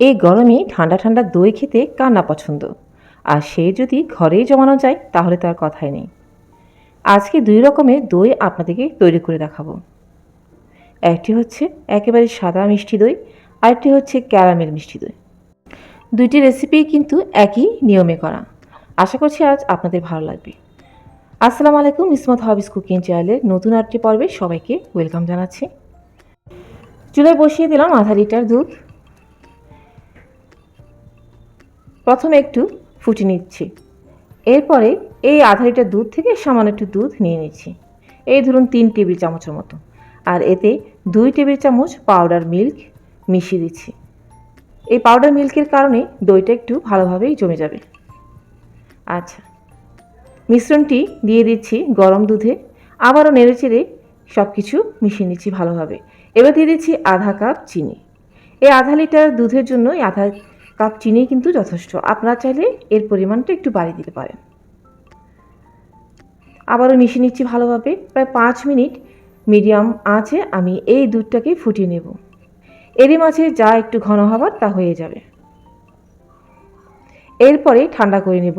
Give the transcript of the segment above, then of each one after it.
এই গরমে ঠান্ডা ঠান্ডা দই খেতে কার না পছন্দ? আর সে যদি ঘরেই জমানো যায়, তাহলে তার কথাই নেই। আজকে দুই রকমের দই আপনাদেরকে তৈরি করে দেখাবো। একটি হচ্ছে একেবারে সাদা মিষ্টি দই, আরেকটি হচ্ছে ক্যারামেল মিষ্টি দই। দুইটি রেসিপি কিন্তু একই নিয়মে করা। আশা করছি আজ আপনাদের ভালো লাগবে। আসসালামু আলাইকুম, ইসমত হাবিস কুকিং চ্যানেলের নতুন আটটি পর্বে সবাইকে ওয়েলকাম জানাচ্ছি। চুলায় বসিয়ে দিলাম আধা লিটার দুধ। প্রথমে একটু ফুটে নিচ্ছি। এরপরে এই আধা লিটার দুধ থেকে সামান্য একটু দুধ নিয়ে নিচ্ছি। এই ধরুন তিন টেবিল চামচের মতো। আর এতে দুই টেবিল চামচ পাউডার মিল্ক মিশিয়ে দিচ্ছি। এই পাউডার মিল্কের কারণে দইটা একটু ভালোভাবেই জমে যাবে। আচ্ছা মিশ্রণটি দিয়ে দিচ্ছি গরম দুধে। আবারও নেড়ে চেড়ে সব কিছু মিশিয়ে নিচ্ছি ভালোভাবে। এবার দিয়ে দিচ্ছি আধা কাপ চিনি। এই আধা লিটার দুধের জন্য আধা কাপ চিনি কিন্তু যথেষ্ট। আপনারা চাইলে এর পরিমাণটা একটু বাড়িয়ে দিতে পারেন। আবারও মিশিয়ে নিচ্ছি ভালোভাবে। প্রায় পাঁচ মিনিট মিডিয়াম আঁচে আমি এই দুধটাকে ফুটিয়ে নেব। এরই মাঝে যা একটু ঘন হবার তা হয়ে যাবে। এরপরে ঠান্ডা করে নেব।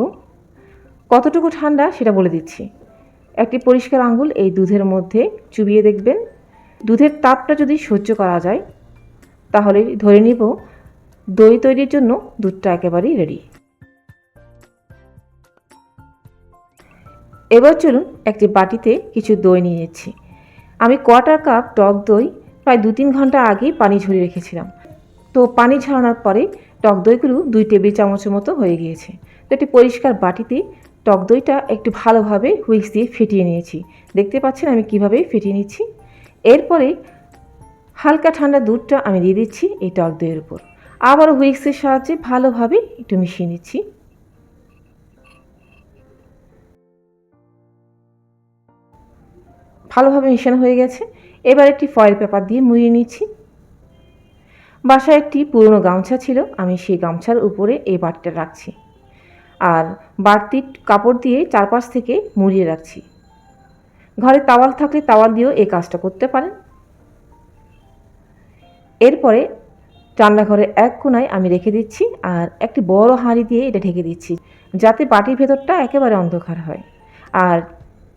কতটুকু ঠান্ডা সেটা বলে দিচ্ছি। একটি পরিষ্কার আঙ্গুল এই দুধের মধ্যে চুবিয়ে দেখবেন। দুধের তাপটা যদি সহ্য করা যায়, তাহলে ধরে নিব দই তৈরির জন্য দুধটা একেবারেই রেডি এবার চলুন একটি বাটিতে কিছু দই নিয়ে নিচ্ছি। আমি কোয়ার্টার কাপ টক দই প্রায় দু তিন ঘণ্টা আগেই পানি ঝরিয়ে রেখেছিলাম। তো পানি ঝরানোর পরে টক দইগুলো দুই টেবিল চামচের মতো হয়ে গিয়েছে। তো একটি পরিষ্কার বাটিতে টক দইটা একটু ভালোভাবে হুইক্স দিয়ে ফেটিয়ে নিয়েছি। দেখতে পাচ্ছেন আমি কীভাবে ফেটিয়ে নিচ্ছি। এরপরে হালকা ঠান্ডা দুধটা আমি দিয়ে দিচ্ছি এই টক দইয়ের উপর। আবারও হুইক্সের সাহায্যে ভালোভাবে একটু মিশিয়ে নিচ্ছি। ভালোভাবে মিশানো হয়ে গেছে। এবার একটি ফয়েল পেপার দিয়ে মুড়িয়ে নিচ্ছি। বাসায় একটি পুরনো গামছা ছিল, আমি সেই গামছার উপরে এই বাটিটা রাখছি। আর বাড়তি কাপড় দিয়ে চারপাশ থেকে মুড়িয়ে রাখছি। ঘরে তাওয়াল থাকলে তাওয়াল দিয়েও এই কাজটা করতে পারেন। এরপরে রান্নাঘরের এক কোনায় আমি রেখে দিচ্ছি আর একটি বড় হাঁড়ি দিয়ে এটা ঢেকে দিচ্ছি, যাতে বাটির ভেতরটা একেবারে অন্ধকার হয়। আর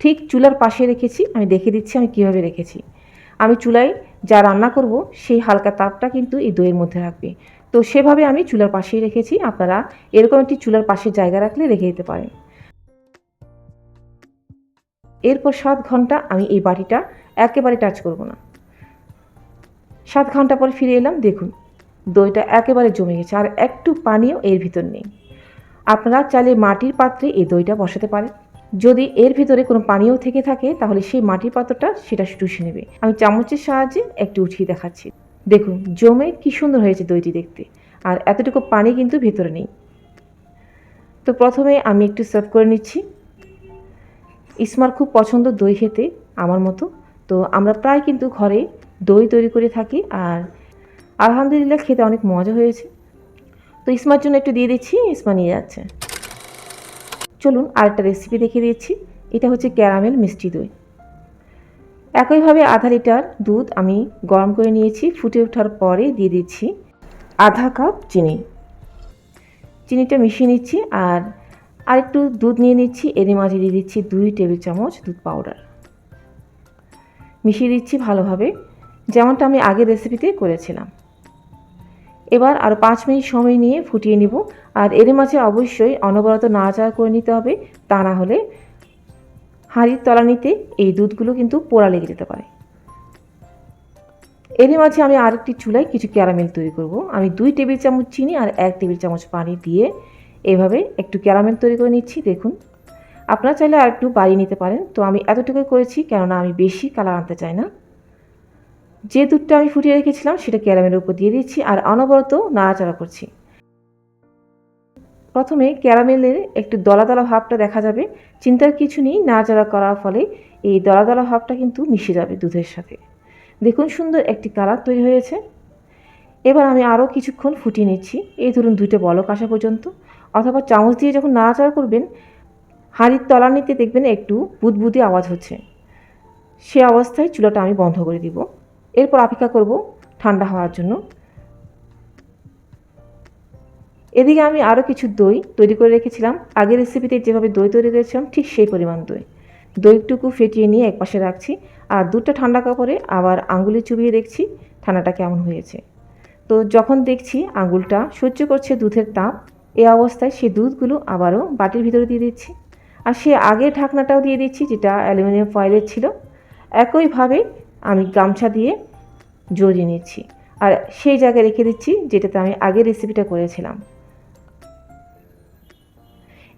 ঠিক চুলার পাশে রেখেছি, আমি দেখে দিচ্ছি আমি কীভাবে রেখেছি। আমি চুলায় যা রান্না করব, সেই হালকা তাপটা কিন্তু এই দইয়ের মধ্যে রাখবে। তো সেভাবে আমি চুলার পাশেই রেখেছি, আপনারা এরকম একটি চুলার পাশে জায়গা রাখলে রেখে দিতে পারেন। এরপর সাত ঘণ্টা আমি এই বাটিটা একেবারে টাচ করব না। সাত ঘণ্টা পর ফিরে এলাম, দেখুন দইটা একেবারে জমে গেছে আর একটু পানিও এর ভিতর নেই। আপনারা চাইলে মাটির পাত্রে এই দইটা বসাতে পারেন। যদি এর ভিতরে কোনো পানীয় থেকে থাকে, তাহলে সেই মাটির পাত্রটা সেটা টুসে নেবে। আমি চামচের সাহায্যে একটু উঠিয়ে দেখাচ্ছি। দেখুন, জমে কি সুন্দর হয়েছে দইটি দেখতে। আর এতটুকু পানি কিন্তু ভেতরে নেই। তো প্রথমে আমি একটু সার্ভ করে নিচ্ছি। ইসমার খুব পছন্দ দই খেতে, আমার মতো। তো আমরা প্রায় কিন্তু ঘরে দই তৈরি করে থাকি আর আলহামদুলিল্লাহ, খেতে অনেক মজা হয়েছে। তো ইসমার জন্য একটু দিয়ে দিচ্ছি, ইসমা নিয়ে যাচ্ছে। চলুন আরেকটা রেসিপি দেখিয়ে দিচ্ছি। এটা হচ্ছে ক্যারামেল মিষ্টি দই। একইভাবে আধা লিটার দুধ আমি গরম করে নিয়েছি। ফুটে ওঠার পরে দিয়ে দিচ্ছি আধা কাপ চিনি। চিনিটা মিশিয়ে নিচ্ছি আর আরেকটু দুধ নিয়ে নিচ্ছি। এরই মাঝে দিয়ে দিচ্ছি দুই টেবিল চামচ দুধ পাউডার মিশিয়ে দিচ্ছি ভালোভাবে। যেমনটা আমি আগের রেসিপিতে করেছিলাম। এবার আর পাঁচ মিনিট সময় নিয়ে ফুটিয়ে নিব। আর এর মাঝে অবশ্যই অনবরত নাড়াচাড়া করে নিতে হবে। তা না হলে হাঁড়ির তলানিতে এই দুধগুলো কিন্তু পোড়া লেগে যেতে পারে। এর মাঝে আমি আরেকটি চুলায় কিছু ক্যারামেল তৈরি করব। আমি দুই টেবিল চামচ চিনি আর এক টেবিল চামচ পানি দিয়ে এভাবে একটু ক্যারামেল তৈরি করে নিচ্ছি। দেখুন, আপনারা চাইলে আর একটু বাড়িয়ে নিতে পারেন। তো আমি এতটুকুই করেছি, কেননা আমি বেশি কালার আনতে চাই না। যে দুধটা আমি ফুটিয়ে রেখেছিলাম সেটা ক্যারামেলের উপর দিয়ে দিচ্ছি আর অনবরত নাড়াচাড়া করছি। প্রথমে ক্যারামেলের একটু দলা দলা ভাবটা দেখা যাবে। চিন্তার কিছু নেই, নাড়াচাড়া করার ফলে এই দলা দলা ভাবটা কিন্তু মিশে যাবে দুধের সাথে। দেখুন সুন্দর একটি কালার তৈরি হয়েছে। এবার আমি আরও কিছুক্ষণ ফুটিয়ে নিচ্ছি। এই ধরুন দুইটা বলক আসা পর্যন্ত। অথবা চামচ দিয়ে যখন নাড়াচাড়া করবেন, হাঁড়ির তলার নিতে দেখবেন একটু বুদবুদি আওয়াজ হচ্ছে। সে অবস্থায় চুলাটা আমি বন্ধ করে দিব। এরপর অপেক্ষা করব ঠান্ডা হওয়ার জন্য। এদিকে আমি আরও কিছু দই তৈরি করে রেখেছিলাম। আগের রেসিপিতে যেভাবে দই তৈরি করেছিলাম, ঠিক সেই পরিমাণ দই। দইটুকু ফেটিয়ে নিয়ে একপাশে রাখছি আর দুধটা ঠান্ডা কাপড়ে আবার আঙ্গুলে চুবিয়ে দেখছি ঠান্ডাটা কেমন হয়েছে। তো যখন দেখছি আঙুলটা সহ্য করছে দুধের তাপ, এ অবস্থায় সেই দুধগুলো আবারও বাটির ভিতরে দিয়ে দিচ্ছি। আর সে আগে ঢাকনাটাও দিয়ে দিচ্ছি, যেটা অ্যালুমিনিয়াম ফয়েলের ছিল। একইভাবে আমি গামছা দিয়ে জড়িয়ে নিচ্ছি। আর সেই জায়গায় রেখে দিচ্ছি, যেটাতে আমি আগের রেসিপিটা করেছিলাম।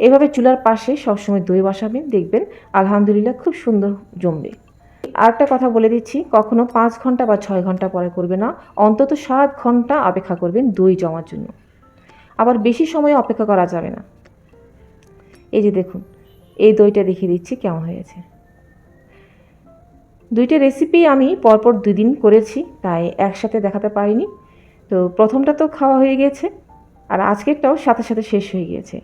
এভাবে চুলার পাশে সবসময় দই বসাবেন, দেখবেন আলহামদুলিল্লাহ খুব সুন্দর জমবে। আরেকটা কথা বলে দিচ্ছি, কখনো পাঁচ ঘণ্টা বা ছয় ঘণ্টা পরে করবে না, অন্তত সাত ঘণ্টা অপেক্ষা করবেন দই জমার জন্য। আবার বেশি সময় অপেক্ষা করা যাবে না। এই যে দেখুন, এই দইটা দেখিয়ে দিচ্ছি কেমন হয়েছে। দুইটা রেসিপি আমি পরপর দুই দিন করেছি তাই একসাথে দেখাতে পারিনি। তো প্রথমটা তো খাওয়া হয়ে গিয়েছে আর আজকেরটাও সাথে সাথে শেষ হয়ে গিয়েছে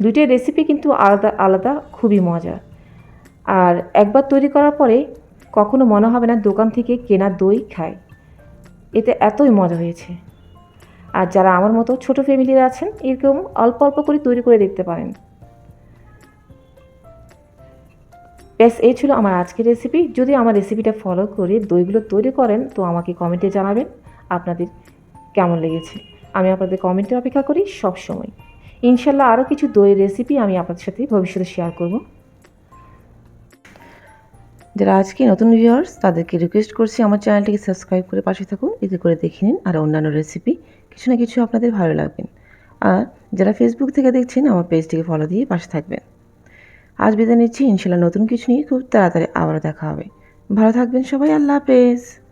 দুইটাই রেসিপি কিন্তু আলাদা আলাদা, খুবই মজা। আর একবার তৈরি করার পরে কখনো মনে হবে না দোকান থেকে কেনা দই খায়। এতে এতই মজা হয়েছে। আর যারা আমার মতো ছোট ফ্যামিলির আছেন, এরকম অল্প অল্প করে তৈরি করে দেখতে পারেন। ব্যাস, এই ছিল আমার আজকের রেসিপি যদি আমার রেসিপিটা ফলো করে দইগুলো তৈরি করেন, তো আমাকে কমেন্টে জানাবেন আপনাদের কেমন লেগেছে। আমি আপনাদের কমেন্টে অপেক্ষা করি সব সময় ইনশাল্লাহ আরও কিছু দইয়ের রেসিপি আমি আপনাদের সাথে ভবিষ্যতে শেয়ার করব। যারা আজকে নতুন ভিউয়ার্স তাদেরকে রিকোয়েস্ট করছি আমার চ্যানেলটিকে সাবস্ক্রাইব করে পাশে থাকুন, এতে করে দেখে নিন আর অন্যান্য রেসিপি কিছু না কিছু আপনাদের ভালো লাগবেন আর যারা ফেসবুক থেকে দেখছেন, আমার পেজটিকে ফলো দিয়ে পাশে থাকবেন। আজ বিদায় নিচ্ছি। ইনশাল্লাহ নতুন কিছু নিয়ে খুব তাড়াতাড়ি আবারও দেখা হবে। ভালো থাকবেন সবাই। আল্লাহ হাফেজ।